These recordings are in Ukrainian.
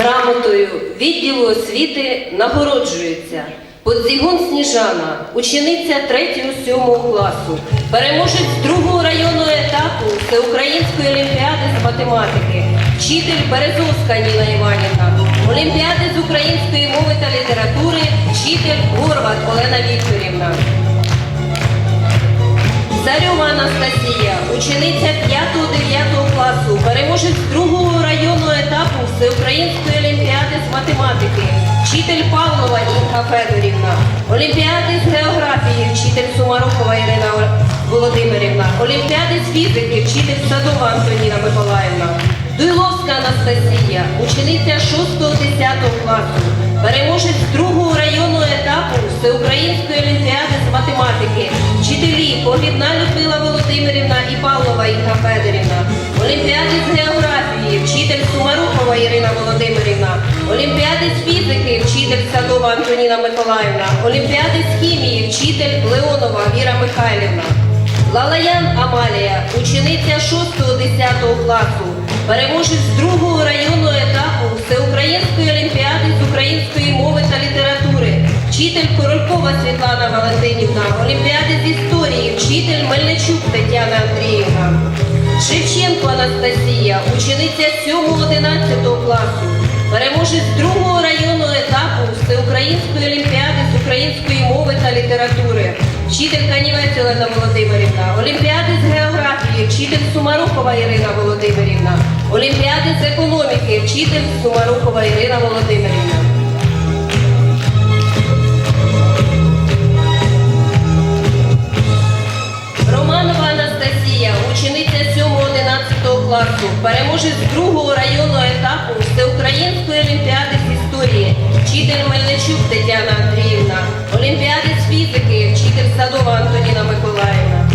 Грамотою відділу освіти нагороджується Подзігун Сніжана, учениця 3-7 класу, переможець другого районного етапу Всеукраїнської олімпіади з математики, вчитель Березовська Ніна Іванівна, олімпіади з української мови та літератури, вчитель Горват Олена Вікторівна. Царьова Анастасія, учениця 5-9 класу, переможець другого районного етапу Всеукраїнської олімпіади з математики, вчитель Павлова Інга Федорівна, олімпіади з географії, вчитель Сумарокова Ірина Володимирівна, олімпіади з фізики, вчитель Садова Антоніна Миколаївна, Дуйловська Анастасія, учениця 6-10 класу, переможець другого районного етапу Всеукраїнської олімпіади з математики, вчителі Погрібна Людмила Володимирівна і Павлова Інга Федорівна, олімпіади з географії, вчитель Сумарухова Ірина Володимирівна, олімпіади з фізики, вчитель Садова Антоніна Миколаївна, олімпіади з хімії, вчитель Леонова Віра Михайлівна. Лалаян Амалія, учениця 6-10 класу, переможець другого районного етапу Всеукраїнської олімпіади української мови та літератури, вчитель Королькова Світлана Валентинівна, олімпіади з історії, вчитель Мельничук Тетяна Андріївна, Шевченко Анастасія, учениця 7-11 класу, переможець другого районного етапу Всеукраїнської олімпіади з української мови та літератури, вчитель Канівець Олена Володимирівна, олімпіади з географії, вчитель Сумарухова Ірина Володимирівна, олімпіади з економіки, вчитель Сумарухова Ірина Володимирівна. Переможець другого районного етапу Всеукраїнської олімпіади з історії, вчитель Мельничук Тетяна Андріївна, олімпіади з фізики, вчитель Садова Антоніна Миколаївна.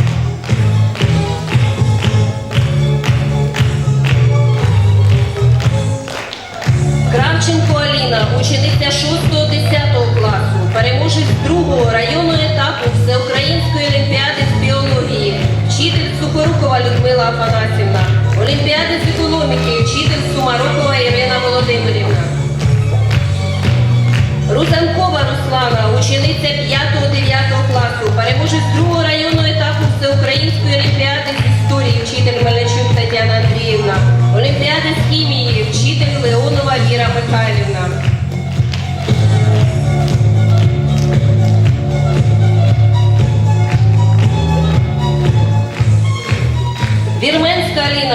Кравченко Аліна, учениця 6-10 класу, переможець другого районного етапу Всеукраїнської олімпіади з біології, вчитель Сухорукова Людмила Афанасівна, олімпіади з економіки, вчитель Сумарокова Ірина Володимирівна. Рузанкова Руслана, учениця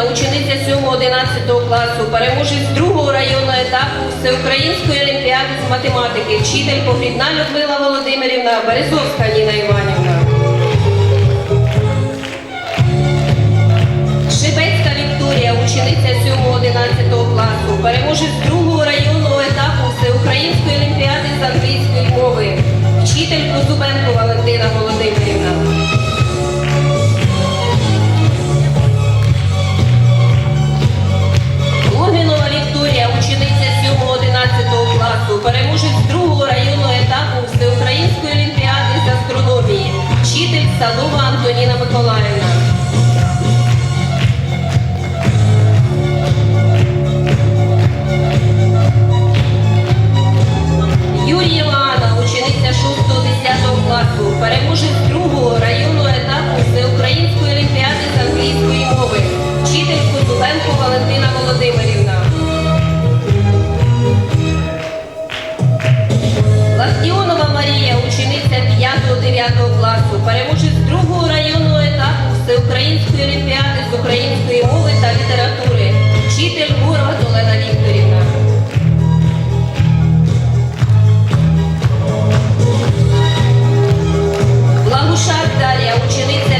Вірменська учениця 7-11 класу, переможець другого районного етапу Всеукраїнської олімпіади з математики, вчитель Погрібна Людмила Володимирівна, Березовська Ніна Іванівна. Шибецька Вікторія, учениця 7-11 класу, переможець другого районного етапу Всеукраїнської олімпіади з англійської мови, вчитель Козубенко вчитель Антоніна Миколаївна. Всеукраїнської олімпіади з української мови та літератури, вчитель Горват Олена Вікторівна. Лагушак Дар'я, учениця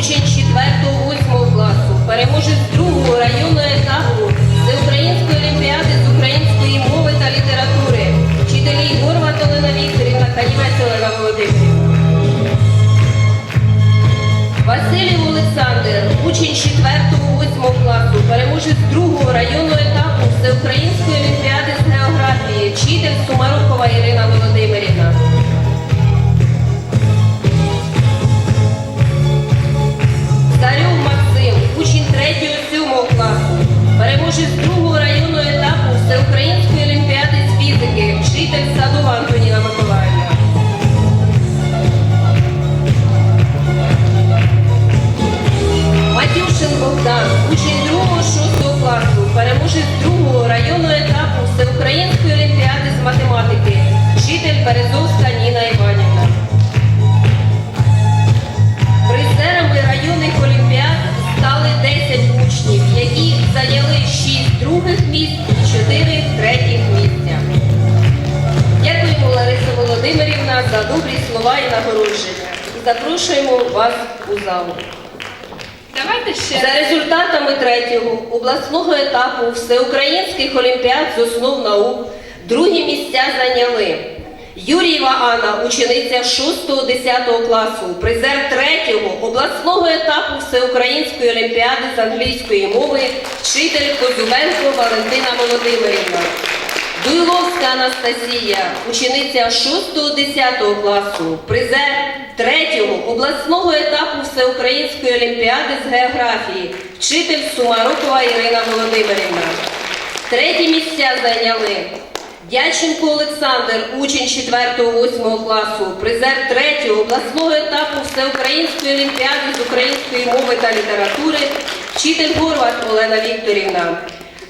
учень 4-8 класу, переможець другого районного етапу Всеукраїнської олімпіади з української мови та літератури, вчителі Горват Олена Вікторівна та Німець Олена Володимирівна. Василів Олександр, учень 4-8 класу, переможець другого районного етапу Всеукраїнської вчитель Сумарокова Ірина Володимирівна. Запрошуємо вас у залу. Давайте ще За результатами третього обласного етапу всеукраїнських олімпіад з основ наук другі місця зайняли Юрієва Анна, учениця 6-10 класу, призер третього обласного етапу всеукраїнської олімпіади з англійської мови, вчитель Козюбенко Валентина Володимирівна. Дуйловська Анастасія, учениця 6-10 класу, призер третього обласного етапу Всеукраїнської олімпіади з географії, вчитель Сумарокова Ірина Володимирівна. Треті місця зайняли Дяченко Олександр, учень 4-8 класу, призер третього обласного етапу Всеукраїнської олімпіади з української мови та літератури, вчитель Горват Олена Вікторівна.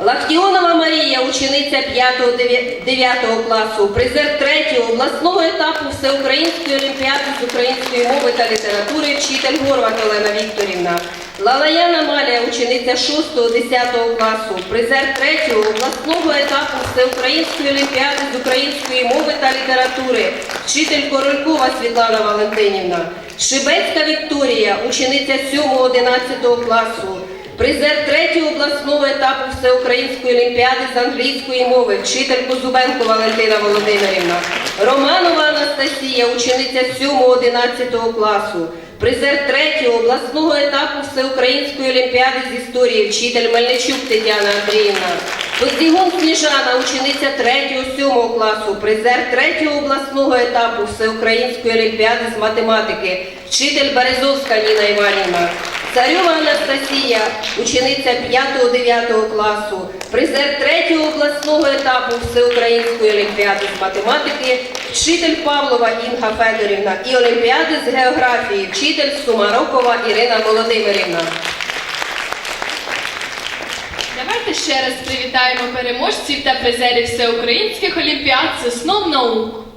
Лахтіонова Марія, учениця 5-9 класу, призер третього обласного етапу Всеукраїнської олімпіади з української мови та літератури, вчитель Горват Олена Вікторівна. Лалаяна Малія, учениця 6-10 класу, призер третього обласного етапу Всеукраїнської олімпіади з української мови та літератури, вчитель Королькова Світлана Валентинівна. Шибецька Вікторія, учениця 7-11 класу, Призер третього обласного етапу Всеукраїнської олімпіади з англійської мови, вчитель Козубенко Валентина Володимирівна, Романова Анастасія, учениця 7-11 класу, призер третього обласного етапу Всеукраїнської олімпіади з історії, вчитель Мельничук Тетяна Андріївна, Поздігун Сніжана, учениця 3-7 класу, призер третього обласного етапу Всеукраїнської олімпіади з математики, вчитель Березовська Ніна Іванівна. Царьова Анастасія, учениця 5-9 класу, призер третього обласного етапу Всеукраїнської олімпіади з математики, вчитель Павлова Інга Федорівна і олімпіади з географії, вчитель Сумарокова Ірина Володимирівна. давайте ще раз привітаємо переможців та призерів всеукраїнських олімпіад з основ наук.